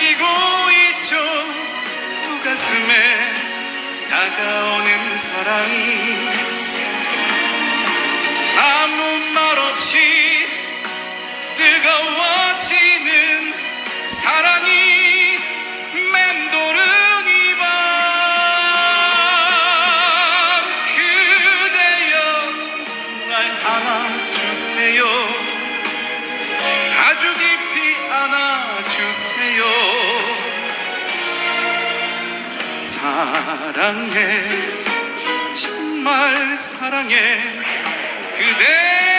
안기고 있죠. 두 가슴에 다가오는 사랑이 아무 말 없이 뜨거워지는 사랑이 맴도는 이 밤. 그대여 날 안아주세요. 사랑해. 정말 사랑해. 그대